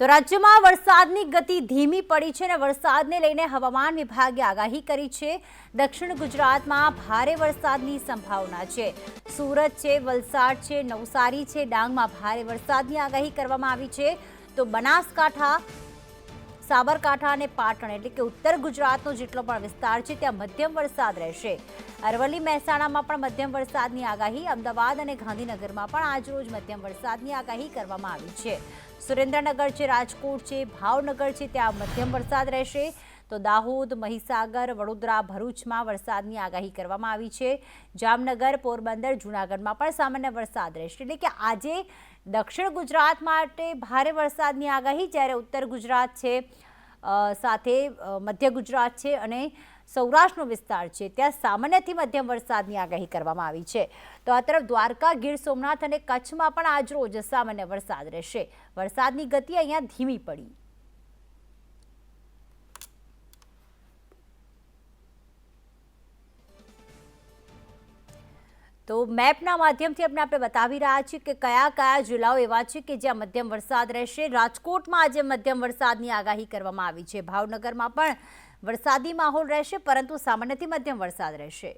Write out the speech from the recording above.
તો રાજ્યમાં વરસાદની ગતિ ધીમી પડી છે અને વરસાદને લઈને હવામાન વિભાગે આગાહી કરી છે. દક્ષિણ ગુજરાતમાં ભારે વરસાદની સંભાવના છે. સુરત છે, વલસાડ છે, નવસારી છે, ડાંગમાં ભારે વરસાદની આગાહી કરવામાં આવી છે. તો બનાસકાંઠા, સાબરકાંઠા અને પાટણ એટલે કે ઉત્તર ગુજરાતનો જેટલો પણ વિસ્તાર છે, ત્યાં મધ્યમ વરસાદ રહેશે. અરવલ્લી મહેસાણામાં પણ મધ્યમ વરસાદની આગાહી. અમદાવાદ અને ગાંધીનગરમાં પણ આજરોજ મધ્યમ વરસાદની આગાહી કરવામાં આવી છે. સુરેન્દ્રનગર છે, રાજકોટ છે, ભાવનગર છે, ત્યાં મધ્યમ વરસાદ રહેશે. તો દાહોદ, મહીસાગર, વડોદરા, ભરૂચમાં વરસાદની આગાહી કરવામાં આવી છે. જામનગર, પોરબંદર, જૂનાગઢમાં પણ સામાન્ય વરસાદ રહેશે. એટલે કે આજે દક્ષિણ ગુજરાત માટે ભારે વરસાદની આગાહી, જ્યારે ઉત્તર ગુજરાત છે સાથે મધ્ય ગુજરાત છે અને સૌરાષ્ટ્રનો વિસ્તાર છે. ત્યાં સામાન્યથી મધ્યમ વરસાદની આગાહી કરવામાં આવી છે. તો આ તરફ દ્વારકા, ગીર સોમનાથ અને કચ્છમાં પણ આજરોજ સામાન્ય વરસાદ રહેશે. વરસાદની ગતિ અહીંયા ધીમી પડી. તો મેપના માધ્યમથી આપણે આપણે બતાવી રહ્યા છીએ કે કયા કયા જિલ્લાઓ એવા છે કે જ્યાં મધ્યમ વરસાદ રહેશે. રાજકોટમાં આજે મધ્યમ વરસાદની આગાહી કરવામાં આવી છે. ભાવનગરમાં પણ વરસાદી માહોલ રહેશે, પરંતુ સામાન્યથી મધ્યમ વરસાદ રહેશે.